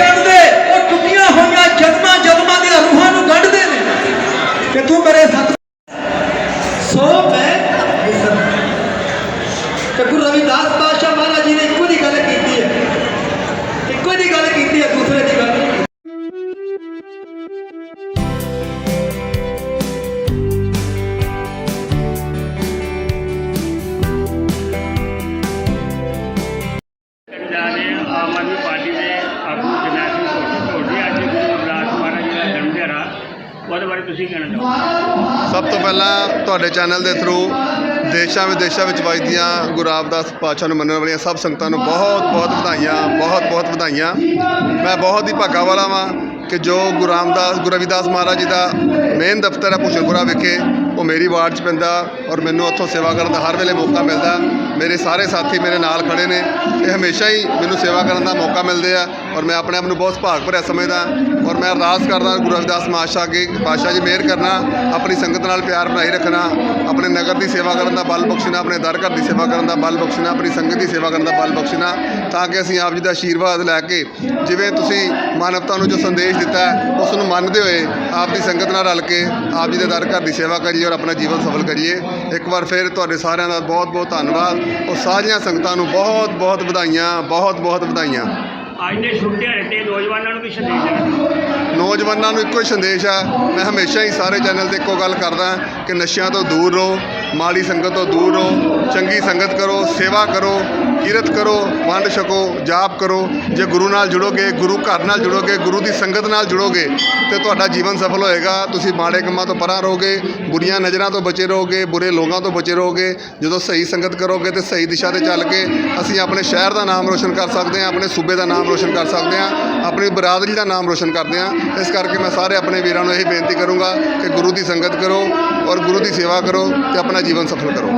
ਕੱਢਦੇ, ਉਹ ਟੁੱਟੀਆਂ ਹੋਈਆਂ ਜਨਮਾਂ ਜਨਮਾਂ ਦੀਆਂ ਰੂਹਾਂ ਨੂੰ ਕੱਢਦੇ ਨੇ। ਕਿ ਤੂੰ ਮੇਰੇ ਸਤ ਸੋ ਮੈਂ ਤੇ ਗੁਰੂ ਰਵਿਦਾਸ ਪਾਸ਼ਾ ਮਹਾਰਾਜ ਜੀ ਨੇ ਇੱਕੋ ਦੀ ਗੱਲ ਕੀਤੀ ਹੈ। ਇੱਕੋ ਦੀ ਗੱਲ ਕੀਤੀ ਹੈ, ਦੂਸਰੇ ਦੀ ਗੱਲ ਨਹੀਂ। ਆਮ ਆਦਮੀ ਪਾਰਟੀ ਦੇ ਆਗੂ ਜਰਨੈਲ ਸਿੰਘ ਭੁੱਟ ਭੁੱਟ ਅੱਜ ਗੁਰੂ ਰਵਿਦਾਸ ਮਹਾਰਾਜ ਜੀ ਦਾ ਜਨਮ ਦਿਹਾੜਾ। ਉਹਦੇ ਬਾਰੇ ਤੁਸੀਂ ਕਹਿਣਾ ਚਾਹੋ। ਸਭ ਤੋਂ ਪਹਿਲਾਂ ਤੁਹਾਡੇ ਚੈਨਲ ਦੇ ਥਰੂ ਦੇਸ਼ਾਂ ਵਿਦੇਸ਼ਾਂ ਵਿੱਚ ਵੱਜਦੀਆਂ ਗੁਰੂ ਰਾਮਦਾਸ ਪਾਤਸ਼ਾਹ ਨੂੰ ਮੰਨਣ ਵਾਲੀਆਂ ਸਭ ਸੰਗਤਾਂ ਨੂੰ ਬਹੁਤ ਬਹੁਤ ਵਧਾਈਆਂ, ਬਹੁਤ ਬਹੁਤ ਵਧਾਈਆਂ। ਮੈਂ ਬਹੁਤ ਹੀ ਭਾਗਾ ਵਾਲਾ ਵਾਂ ਕਿ ਜੋ ਗੁਰੂ ਰਾਮਦਾਸ, ਗੁਰੂ ਰਵਿਦਾਸ ਮਹਾਰਾਜ ਜੀ ਦਾ ਮੇਨ ਦਫ਼ਤਰ ਹੈ ਭੂਸ਼ਣਪੁਰਾ ਵਿਖੇ, ਉਹ ਮੇਰੀ ਵਾਰਡ 'ਚ ਪੈਂਦਾ ਔਰ ਮੈਨੂੰ ਉੱਥੋਂ ਸੇਵਾ ਕਰਨ ਦਾ ਹਰ ਵੇਲੇ ਮੌਕਾ ਮਿਲਦਾ। ਮੇਰੇ ਸਾਰੇ ਸਾਥੀ ਮੇਰੇ ਨਾਲ ਖੜੇ ਨੇ ਇਹ ਹਮੇਸ਼ਾ ਹੀ ਮੈਨੂੰ ਸੇਵਾ ਕਰਨ ਦਾ ਮੌਕਾ ਮਿਲਦੇ ਆ ਔਰ ਮੈਂ ਆਪਣੇ ਆਪ ਨੂੰ ਬਹੁਤ ਭਾਗ ਭਰਿਆ ਸਮਝਦਾ ਔਰ ਮੈਂ ਅਰਦਾਸ ਕਰਦਾ ਗੁਰੂ ਰਵਿਦਾਸ ਮਾਸ਼ਾ ਅੱਗੇ ਪਾਤਸ਼ਾਹ ਜੀ ਮਿਹਰ ਕਰਨਾ, ਆਪਣੀ ਸੰਗਤ ਨਾਲ ਪਿਆਰ ਬਣਾਈ ਰੱਖਣਾ, ਆਪਣੇ ਨਗਰ ਦੀ ਸੇਵਾ ਕਰਨ ਦਾ ਬਲ ਬਖਸ਼ਣਾ, ਆਪਣੇ ਦਰ ਘਰ ਦੀ ਸੇਵਾ ਕਰਨ ਦਾ ਬਲ ਬਖਸ਼ਣਾ, ਆਪਣੀ ਸੰਗਤ ਦੀ ਸੇਵਾ ਕਰਨ ਦਾ ਬਲ ਬਖਸ਼ਣਾ ਤਾਂ ਕਿ ਅਸੀਂ ਆਪ ਜੀ ਦਾ ਆਸ਼ੀਰਵਾਦ ਲੈ ਕੇ ਜਿਵੇਂ ਤੁਸੀਂ ਮਾਨਵਤਾ ਨੂੰ ਜੋ ਸੰਦੇਸ਼ ਦਿੱਤਾ ਉਸ ਨੂੰ ਮੰਨਦੇ ਹੋਏ ਆਪ ਦੀ ਸੰਗਤ ਨਾਲ ਰਲ ਕੇ ਆਪ ਜੀ ਦੇ ਦਰ ਘਰ ਦੀ ਸੇਵਾ ਕਰੀਏ ਔਰ ਆਪਣਾ ਜੀਵਨ ਸਫਲ ਕਰੀਏ। ਇੱਕ ਵਾਰ ਫਿਰ ਤੁਹਾਡੇ ਸਾਰਿਆਂ ਦਾ ਬਹੁਤ ਬਹੁਤ ਧੰਨਵਾਦ। ਉਹ ਸਾਰੀਆਂ ਸੰਗਤਾਂ ਨੂੰ ਬਹੁਤ ਬਹੁਤ ਵਧਾਈਆਂ ਬਹੁਤ ਬਹੁਤ ਵਧਾਈਆਂ। ਅੱਜ ਦੇ ਦਿਹਾੜੇ ਤੇ ਨੌਜਵਾਨਾਂ ਨੂੰ ਵੀ ਸੰਦੇਸ਼ ਦੇਣਾ। ਨੌਜਵਾਨਾਂ ਨੂੰ ਇੱਕੋ ਹੀ ਸੰਦੇਸ਼ ਆ ਮੈਂ ਹਮੇਸ਼ਾ ਹੀ ਸਾਰੇ ਚੈਨਲ ਤੇ ਇੱਕੋ ਗੱਲ ਕਰਦਾ ਕਿ ਨਸ਼ਿਆਂ ਤੋਂ ਦੂਰ ਰਹੋ ਮਾੜੀ ਸੰਗਤ ਤੋਂ ਦੂਰ ਰਹੋ ਚੰਗੀ ਸੰਗਤ ਕਰੋ ਸੇਵਾ ਕਰੋ ਕਿਰਤ ਕਰੋ, ਵੰਡ ਛਕੋ, ਜਾਪ ਕਰੋ, ਜੇ ਗੁਰੂ ਨਾਲ ਜੁੜੋਗੇ, ਗੁਰੂ ਘਰ ਨਾਲ ਜੁੜੋਗੇ, ਗੁਰੂ ਦੀ ਸੰਗਤ ਨਾਲ ਜੁੜੋਗੇ, ਤੇ ਤੁਹਾਡਾ ਜੀਵਨ ਸਫਲ ਹੋਏਗਾ। ਤੁਸੀਂ ਮਾੜੇ ਕੰਮਾਂ ਤੋਂ ਪਰਾਂ ਰਹੋਗੇ, ਬੁਰੀਆਂ ਨਜ਼ਰਾਂ ਤੋਂ ਬਚੇ ਰਹੋਗੇ, ਬੁਰੇ ਲੋਕਾਂ ਤੋਂ ਬਚੇ ਰਹੋਗੇ। ਜਦੋਂ ਸਹੀ ਸੰਗਤ ਕਰੋਗੇ ਤੇ ਸਹੀ ਦਿਸ਼ਾ ਤੇ ਚੱਲ ਕੇ ਅਸੀਂ ਆਪਣੇ ਸ਼ਹਿਰ ਦਾ ਨਾਮ ਰੋਸ਼ਨ ਕਰ ਸਕਦੇ ਹਾਂ, ਆਪਣੇ ਸੂਬੇ ਦਾ ਨਾਮ ਰੋਸ਼ਨ ਕਰ ਸਕਦੇ ਹਾਂ, ਆਪਣੀ ਬਰਾਦਰੀ ਦਾ ਨਾਮ ਰੋਸ਼ਨ ਕਰਦੇ ਹਾਂ। ਇਸ ਕਰਕੇ ਮੈਂ ਸਾਰੇ ਆਪਣੇ ਵੀਰਾਂ ਨੂੰ ਇਹ ਬੇਨਤੀ ਕਰੂੰਗਾ ਕਿ ਗੁਰੂ ਦੀ ਸੰਗਤ ਕਰੋ ਔਰ ਗੁਰੂ ਦੀ ਸੇਵਾ ਕਰੋ ਤੇ ਆਪਣਾ ਜੀਵਨ ਸਫਲ ਕਰੋ।